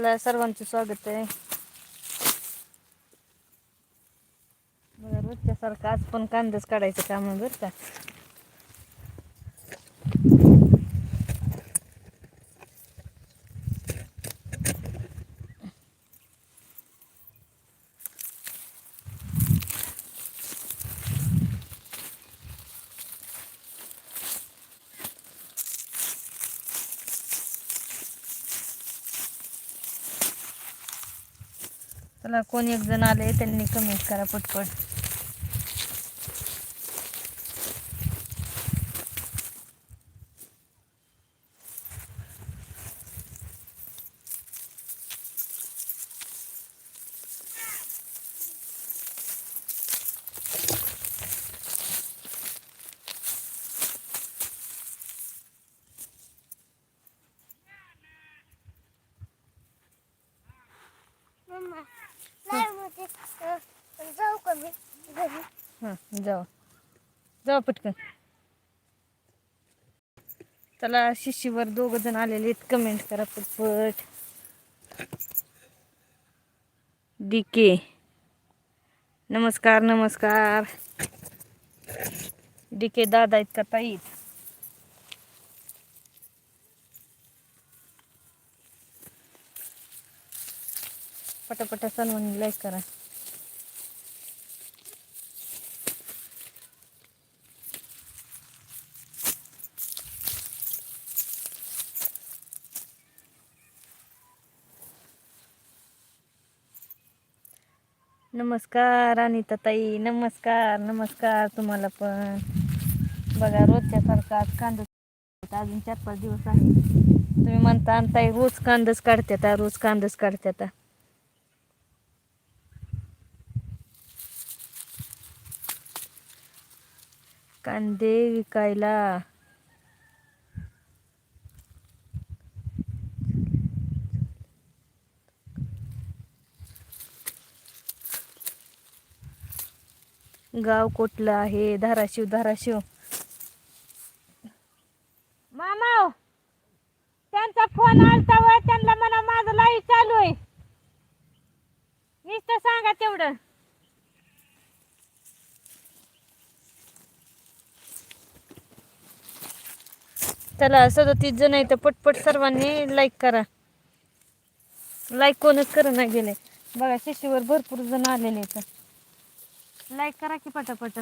आपल्या सर्वांचे स्वागत आहे. बघा रोजच्यासारखं आज पण कांदाच काढायचं काम आहे बरं का? कोण एक जण आले त्यांनी कमेंट करा पटपट मम्मा नाही होते अं, जाऊ का मी घरी हां जाऊ. जाऊ पटकन. चला शिशीवर दोघ जण आलेले आहेत. कमेंट करा पटपट. डी के नमस्कार नमस्कार. डी के दादा आहेत का ताई? पटापटा सन्मान लाईक करा. नमस्कार अनिता ताई नमस्कार नमस्कार तुम्हाला पण. बघा रोजच्या सारखा आज कांदा अजून चार पाच दिवस आहे. तुम्ही म्हणता आणताय रोज कांदाच काढतात रोज कांदाच काढतात कांदे विकायला गाव कुठलं आहे? धाराशिव धाराशिव. मामा त्यांचा फोन आलता व त्यांना म्हणा माझं लाईव्ह चालू आहे. नुसतं सांगा तेवढं. चला सदतीस जण आहे तर पटपट सर्वांनी लाईक करा. लाईक कोणच कर नाही गेले. बघा शिशीवर भरपूर जण आलेले आहेत. लाईक करा की पटापट.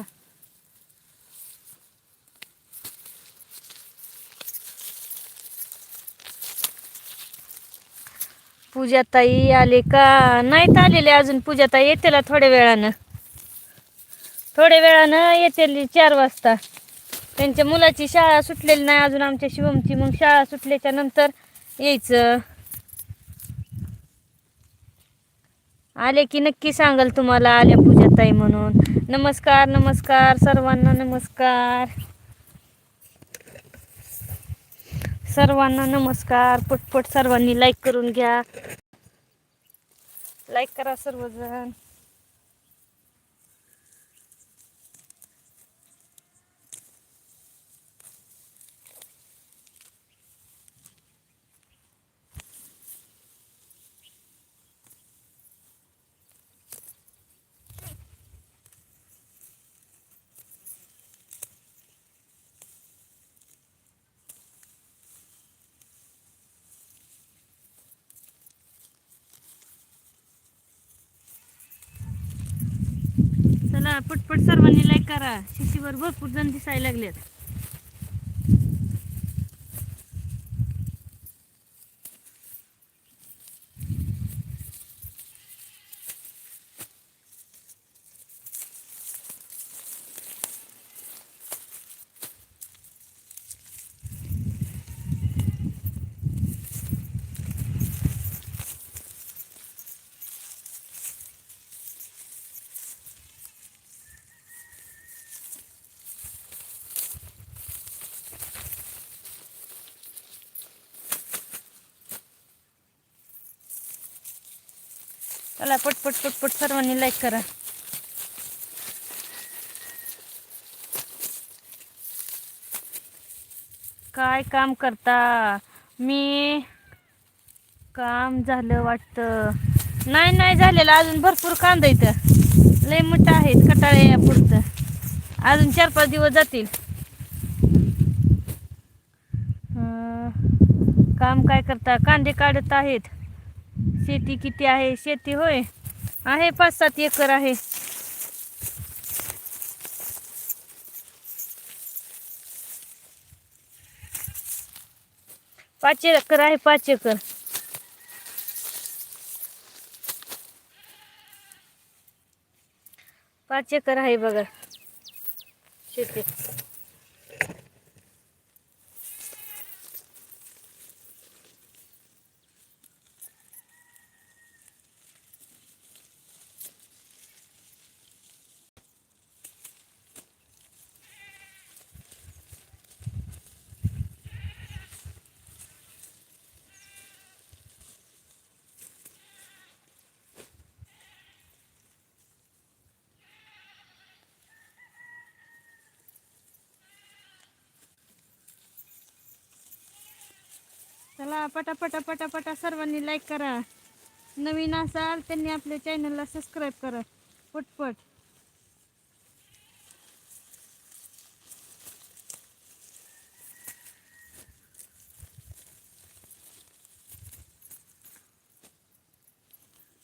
पूजाताई आले का? नाहीत आलेले अजून. पूजाताई येतील थोड्या वेळानं. थोड्या वेळानं येतील चार वाजता. त्यांच्या मुलाची शाळा सुटलेली नाही अजून आमच्या शिवमची. मग शाळा सुटल्याच्या नंतर यायचं. आले की नक्की सांगाल तुम्हाला आल्या पूजाताई म्हणून. नमस्कार नमस्कार सर्वांना नमस्कार. सर्वांना नमस्कार. पटपट सर्वांनी लाईक करून घ्या. लाईक करा सर्वजण चला पटपट सर्वांनी लाईक करा. शिशीवर भरपूर जण दिसायला लागलेत. चला पटपट पटपट सर्वांनी लाईक करा. काय काम करता? मी काम झालं वाटतं. नाही नाही झालेलं. अजून भरपूर कांदा इथं. लय मोठं आहेत कटाळे पुढचं अजून चार पाच दिवस जातील. काम काय करता? कांदे काढत आहेत. शेती किती आहे? शेती होय. आहे पाच सात एकर आहे. पाच एकर आहे पाच एकर. पाच एकर आहे बघा. शेती. चला पटा पटा पटा पटा सर्वांनी लाईक करा. नवीन असाल त्यांनी आपल्या चॅनलला सबस्क्राईब करा. पटपट.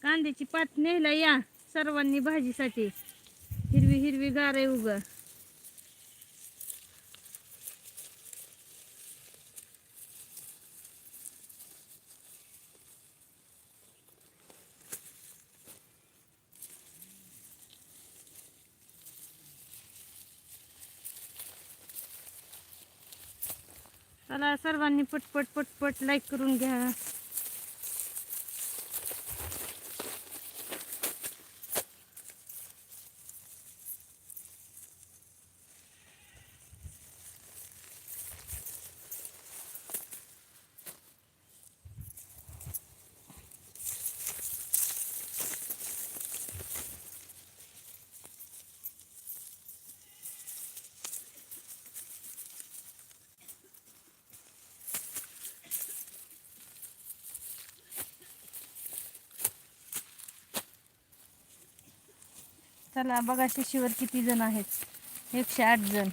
कांद्याची पात न्यायला या सर्वांनी भाजीसाठी. हिरवी हिरवी गार आहे उगा. चला सर्वांनी पटपट पटपट लाईक करून घ्या. चला बघा शिशीवर किती जण आहेत. एकशे आठ जण.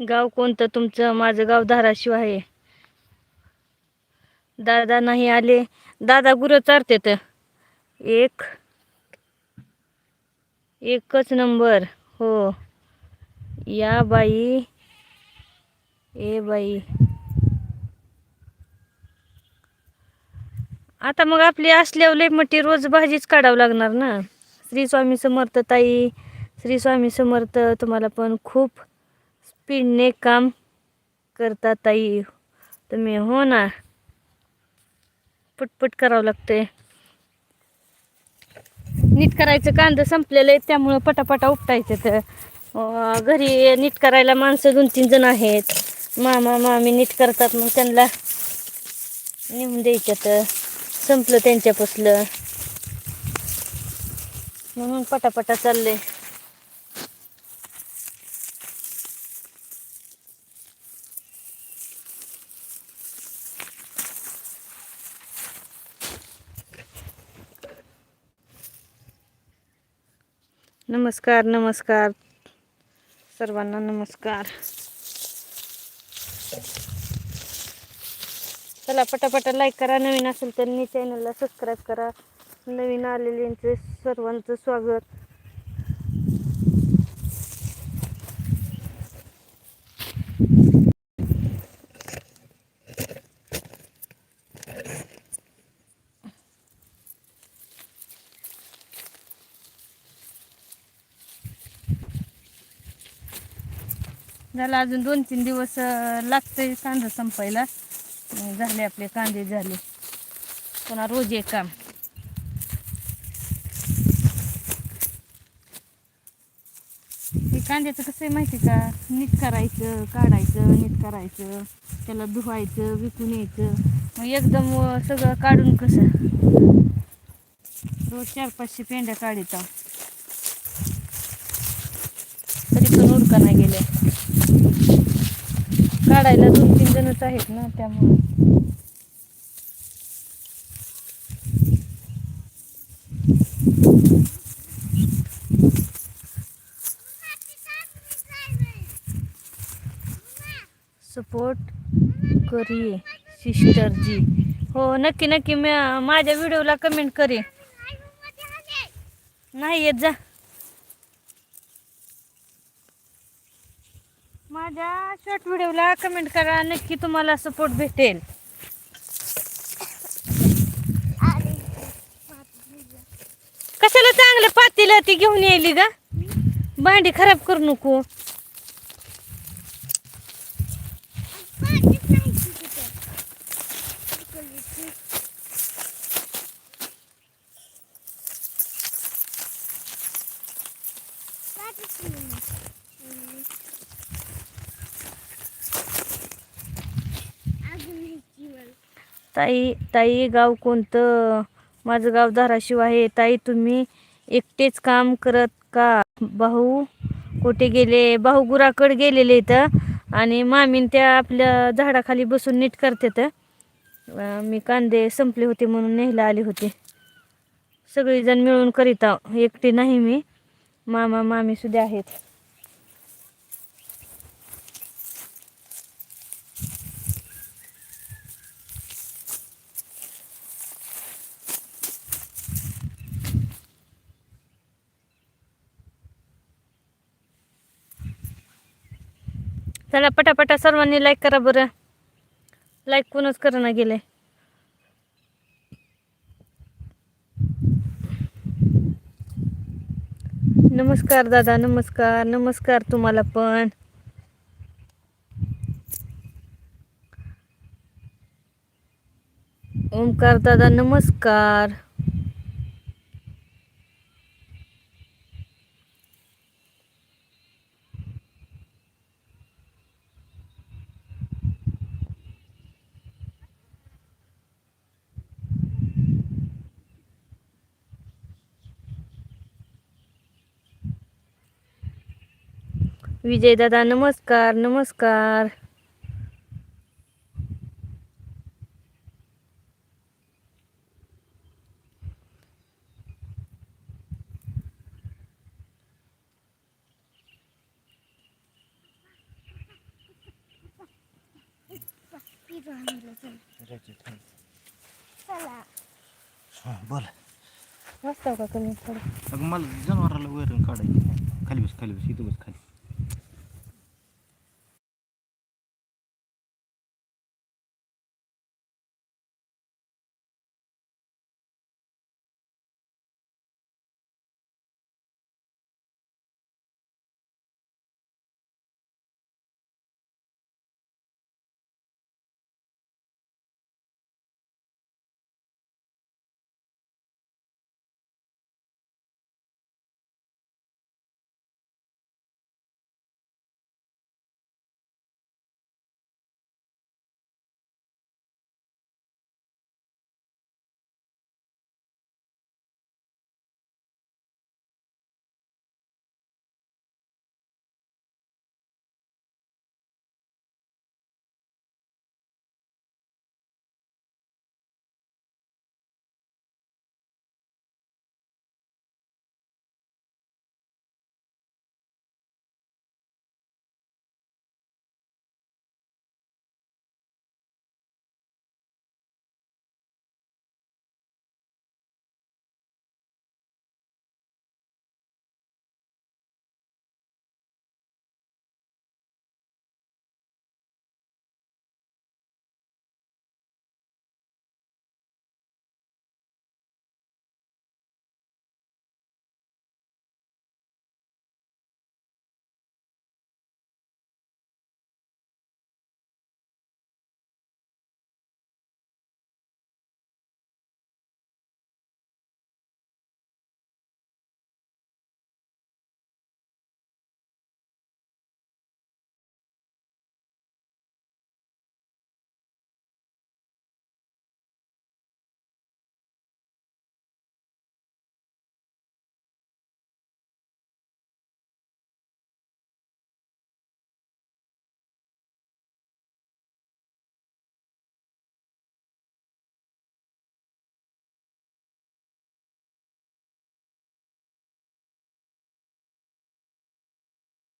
गाव कोणतं? तुमचं माझं गाव धाराशिव आहे. दादा नाही आले. दादा गुरं चारतेत. एक एकच नंबर. हो. या बाई. ए बाई. आता मग आपली असल्यावर मटी रोज भाजीच काढावं लागणार ना? श्री स्वामी समर्थ ताई श्री स्वामी समर्थ तुम्हाला पण खूप स्पीडने काम करता ताई. तुम्ही हो ना? पटपट करावं लागतंय. नीट करायचं कांदा संपलेलं आहे त्यामुळं पटापटा उपटायचं तर घरी नीट करायला माणसं दोन तीन जण आहेत. मामा मामी नीट करतात मग त्यांना नेऊन तर संपलं त्यांच्यापासलं. म्हणून पटापटा चाललंय. नमस्कार नमस्कार. सर्वांना नमस्कार. चला पटापटा लाईक करा. नवीन असेल तर मी चॅनलला सबस्क्राईब करा. नवीन आलेल्यांचे सर्वांचं स्वागत. त्याला अजून दोन तीन दिवस लागतंय कांदा संपायला. झाले आपले कांदे झाले. पुन्हा रोज एक काम. हे कांद्याचं कसं आहे माहिती का? नीट करायचं काढायचं नीट करायचं. त्याला धुवायचं विकून यायचं. मग एकदम सगळं काढून कसं? रोज चार पाचशे पेंड्या काढित तरी पण उडका नाही गेल्या. काढायला दोन तीन जणच आहेत ना त्यामुळे. सपोर्ट करिये सिस्टर जी हो नक्की नक्की मी माझ्या व्हिडिओला कमेंट करी नाही येत जा. माझ्या शॉर्ट व्हिडिओला कमेंट करा नक्की तुम्हाला सपोर्ट भेटेल. कशाला चांगलं पातीला ती घेऊन यायली का भांडी खराब करू नको. ताई ताई गाव कोणतं? माझं गाव धाराशिव आहे. ताई तुम्ही एकटेच काम करत का? भाऊ कुठे गेले? भाऊ गुराकडे गेलेले इथं आणि मामीन त्या आपल्या झाडाखाली बसून नीट करतात. मी कांदे संपले होते म्हणून न्यायला आले होते. सगळीजण मिळून करीत आहो. एकटी नाही मी. मामा मामी सुद्धा आहेत. चला पटापटा सर्वांनी लाईक करा बरं. लाईक कोणच करणं गेले. नमस्कार दादा नमस्कार नमस्कार तुम्हाला पण. ओमकार दादा नमस्कार. विजय दादा नमस्कार नमस्कार. चला. बोल. वाचताव का थोडं? अगं मला जनावराला वैरण काढायची खाली बस खाली बस इथं बस खाली.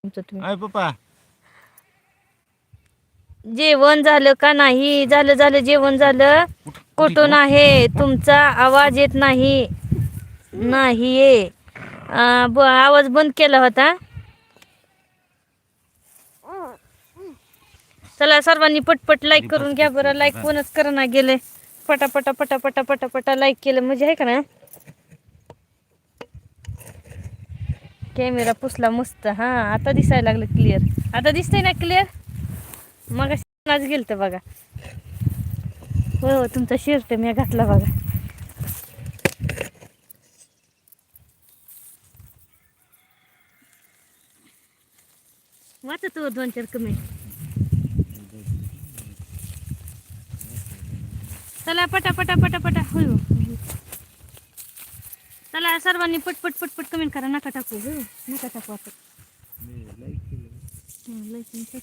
तुमचं तुम्ही. अय पप्पा. जेवण झालं का नाही? झालं झालं जेवण झालं. कुठून. आहे? तुमचा आवाज येत नाही. नाहीये. अं, ब आवाज बंद केला होता. चला सर्वांनी पटपट लाईक करून घ्या बरं. लाईक कोणच करणा गेले. पटा पटा पटा पटा पटा पटा लाईक केलं. म्हणजे आहे का ना? कॅमेरा पुसला मस्त हा आता दिसायला लागलं क्लिअर आता दिसतंय ना क्लिअर मग आज गेलतं बघा. हो हो तुमचा शर्ट मी घातला बघा. वाचत हो दोन चार कमेंट चला पटा पटा पटा पटा. होय हो. चला सर्वांनी पटपट पटपट कमेंट करा. नका टाकू हो. नका टाकू आता. चला इथला आता.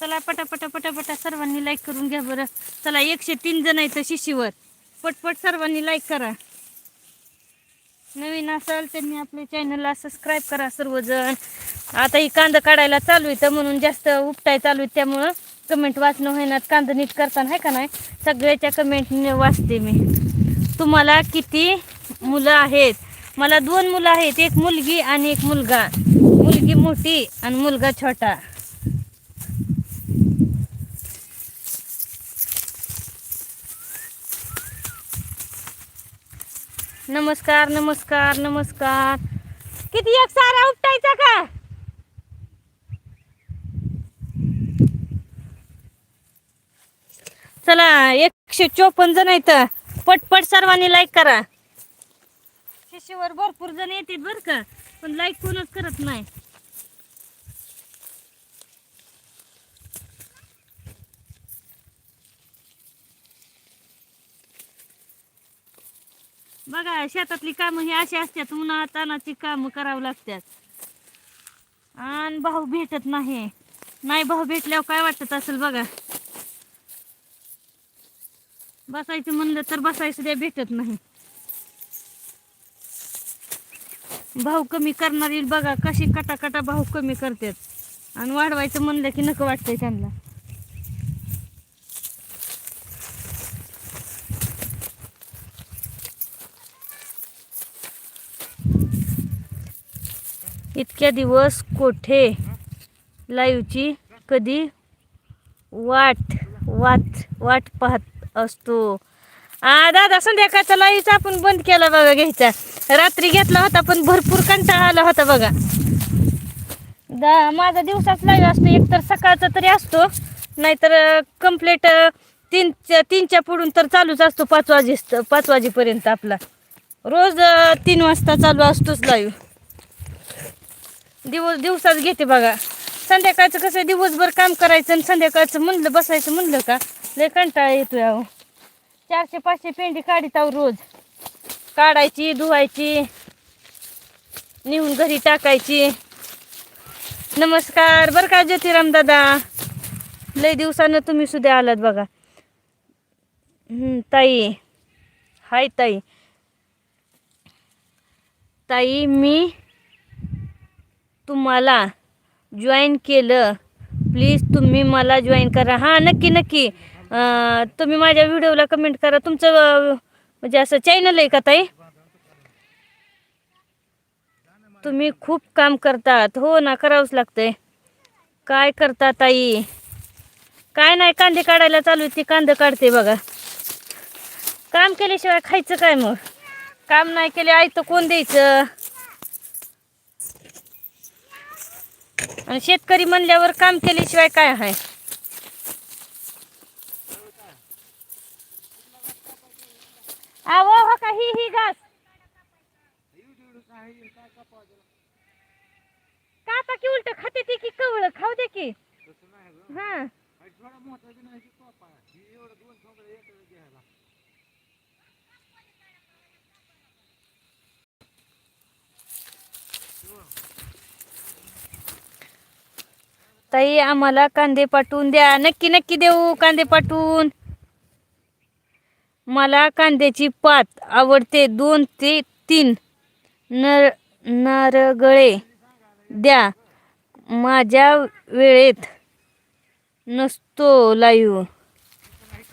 चला पटा पटा पटा पटा सर्वांनी लाईक करून घ्या बरं. चला एकशे तीन जण आहेत शिशीवर पटपट सर्वांनी लाईक करा. नवीन असाल त्यांनी आपल्या चॅनलला सबस्क्राईब करा सर्वजण. आता ही कांदा काढायला चालू आहे तर म्हणून जास्त उपटाय चालू आहे त्यामुळं कमेंट वाचणं होईनात कांदा नीट करताना आहे का नाही? सगळ्याच्या कमेंट वाचते मी. तुम्हाला किती मुलं आहेत? मला दोन मुलं आहेत. एक मुलगी आणि एक मुलगा. मुलगी मोठी आणि मुलगा छोटा. नमस्कार नमस्कार नमस्कार. किती एक सारा उपटायचा का? चला एकशे चोपन्न जण आहेत. पटपट सर्वांनी लाईक करा. शिष्यवर भरपूर जण येतात बर का पण लाईक कोणच करत नाही. बघा शेतातली कामं ही अशी असतात उन्हा तानाची कामं करावं लागतात. आणि भाऊ भेटत नाही. नाही भाऊ भेटल्यावर काय वाटत असेल बघा? बसायचं म्हणलं तर बसायचं द्या भेटत नाही. भाऊ कमी करणार येईल बघा कशी कटा कटा भाऊ कमी करतात. आणि वाढवायचं म्हणलं की नको वाटतंय त्यांना. इतक्या दिवस कोठे? लाईव्हची कधी वाट वाट वाट पाहत असतो. आ दादा संध्याकाळचा लाईव्हचा आपण बंद केला बघा घ्यायचा. रात्री घेतला होता पण भरपूर कंटाळा आला होता बघा. दा माझा दिवसाच लाईव्ह असतो एक तर सकाळचा तरी असतो नाहीतर कंप्लीट तीन तीनच्या पुढून तर चालूच असतो पाच वाजे पाच वाजेपर्यंत आपला. रोज तीन वाजता चालू असतोच लाईव्ह दिवस दिवसाच घेते बघा. संध्याकाळचं कसं दिवसभर काम करायचं आणि संध्याकाळचं म्हणलं बसायचं म्हणलं का? लय कंटाळा येतोय अहो. चारशे पाचशे पेंडी काढीत आहो रोज. काढायची धुवायची नेऊन घरी टाकायची. नमस्कार बरं का ज्योतिराम दादा? लय दिवसानं तुम्ही सुद्धा आलात बघा. ताई. हाय ताई. ताई मी तुम्हाला जॉईन केलं प्लीज तुम्ही मला जॉईन करा. हां नक्की नक्की. तुम्ही माझ्या व्हिडिओला कमेंट करा. तुमचं म्हणजे असं चॅनल आहे का ताई? तुम्ही खूप काम करतात. हो ना करावंच लागतंय. काय करता ताई? काय नाही कांदे काढायला चालू आहे. ती कांदे काढते बघा. काम केल्याशिवाय खायचं काय मग? काम नाही केले आयतं कोण द्यायचं? आणि शेतकरी म्हणल्यावर काम केल्याशिवाय काय आहे? आवो हो का ही ही घास? काता की उलट खाते ती की कवळ? खाऊ दे की. हा. ताई आम्हाला कांदे पाठवून द्या. नक्की नक्की देऊ कांदे पाठवून. मला कांद्याची पात आवडते. दोन ते तीन नर नारगळे द्या. माझ्या वेळेत नसतो लाईव्ह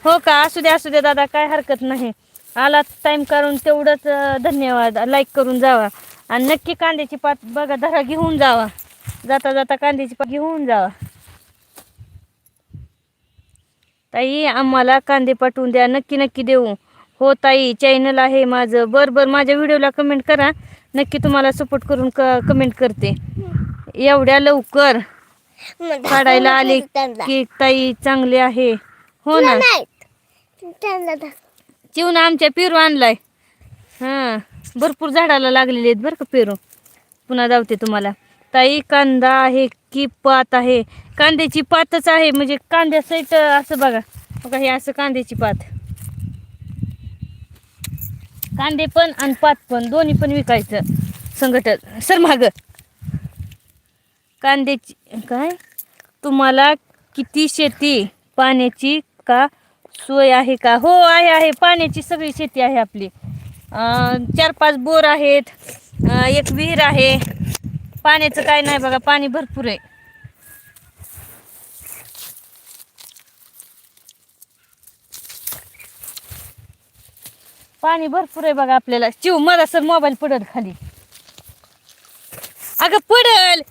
हो का? असू द्या असू द्या दादा. काय हरकत नाही. आला टाईम काढून तेवढंच धन्यवाद. लाईक करून जावा. आणि नक्की कांद्याची पात बघा धरा घेऊन जावा. जाता जाता कांद्याची पात घेऊन जावा. ताई आम्हाला कांदे पाठवून द्या. नक्की नक्की देऊ. हो ताई चॅनल आहे माझं. बरं बरं माझ्या व्हिडिओला कमेंट करा. नक्की तुम्हाला सपोर्ट करून क कमेंट करते. एवढ्या लवकर काढायला आले की ताई चांगले आहे. हो ना? चिवून आमच्या पेरू आणलाय. हां भरपूर झाडाला लागलेले आहेत बरं का पेरू. पुन्हा धावते तुम्हाला. ताई कांदा आहे की पात आहे? कांद्याची पातच आहे म्हणजे कांद्यासहित असं बघा. बघा हे असं कांद्याची पात. कांदे पण आणि पात पण दोन्ही पण विकायचं संघटन. सर माग. कांद्याची काय? तुम्हाला किती शेती पाण्याची का सोय आहे का? हो आहे आहे. पाण्याची सगळी शेती आहे आपली. चार पाच बोर आहेत. एक विहीर आहे. पाण्याचं काय नाही बघा पाणी भरपूर आहे. पाणी भरपूर आहे बघा आपल्याला. चिव मला सर मोबाईल पडल खाली. अगं पडल!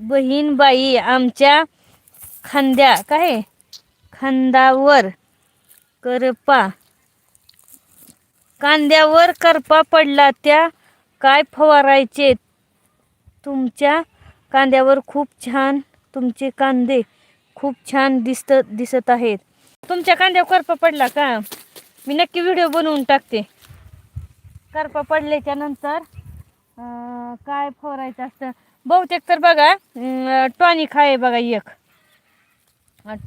बहीण बाई आमच्या खांद्या काय खांद्यावर करपा. कांद्यावर करपा पडला त्या काय फवारायचे तुमच्या कांद्यावर खूप छान तुमचे कांदे खूप छान दिसत दिसत आहेत. तुमच्या कांद्यावर करपा पडला का? मी नक्की व्हिडिओ बनवून टाकते. करपा पडल्याच्या नंतर काय फवारायचं असतं? बहुतेक तर बघा टॉनिक आहे बघा एक.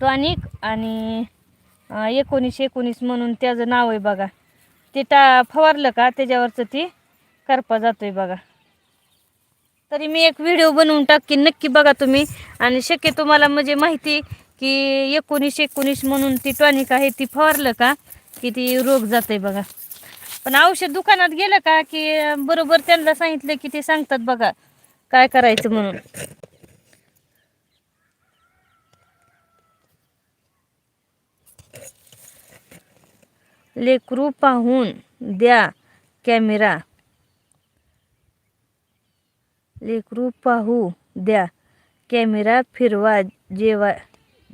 टॉनिक आणि एकोणीस एकोणीस म्हणून त्याचं नाव आहे बघा. ते टा फवारलं का? त्याच्यावरचं ती करपा जातोय बघा. तरी मी एक व्हिडिओ बनवून टाकीन नक्की बघा तुम्ही. आणि शक्य तुम्हाला म्हणजे माहिती की एकोणीस एकोणीस म्हणून ती टॉनिक आहे ती फवारलं का की ती रोग जाते बघा. पण औषध दुकानात गेलं का की बरोबर त्यांना सांगितलं की ते सांगतात बघा काय करायचं म्हणून. लेकरू पाहून द्या कॅमेरा. लेकरू पाहू द्या. कॅमेरा फिरवा जेवा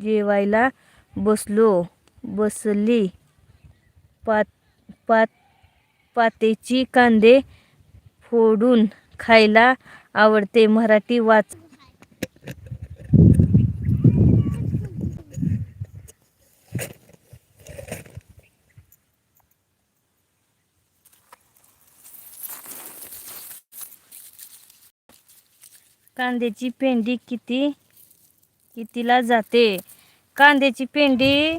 जेवायला बसलो. बसली. पात पात पातेची कांदे फोडून खायला आवडते. मराठी वाच कांद्याची पेंडी किती कितीला जाते? कांद्याची पेंडी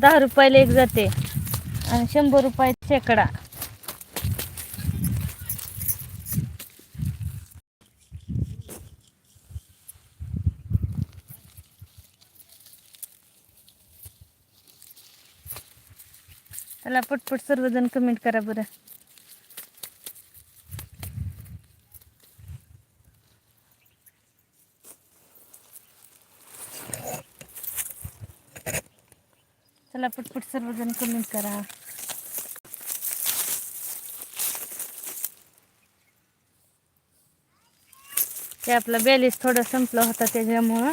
दहा रुपयाला एक जाते. आणि शंभर रुपये शेकडा. त्याला पटपट सर्वजण कमेंट करा बरं. चला पटपट सर्वजण कमेंट करा. ते आपला बॅलेन्स थोडा संपला होता त्याच्यामुळं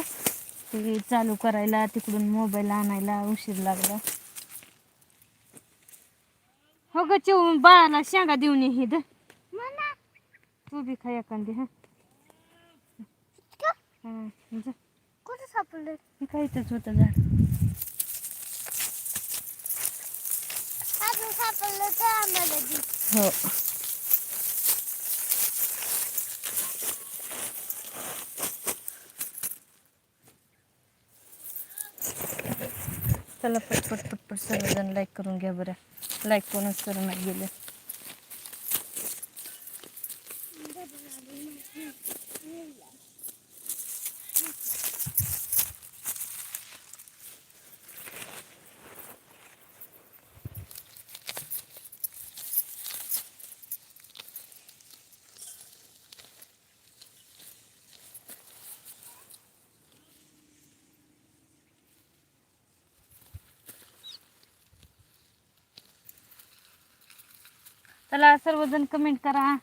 ते चालू करायला तिकडून मोबाईल आणायला उशीर लागला. हो ग चिव बाळाला शेंगा देऊन ये ही द तू बी खा एखादी हा? हा. कुठं सापडलं? इथंच होतं झाड अजून सापडलं तर आम्हाला दे हो. चला पटपट पटपट सर्वजण लाईक करून घ्या बरं. लाईक कोणच करून गेले. चला सर्वजण कमेंट करा.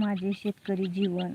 माझे शेतकरी जीवन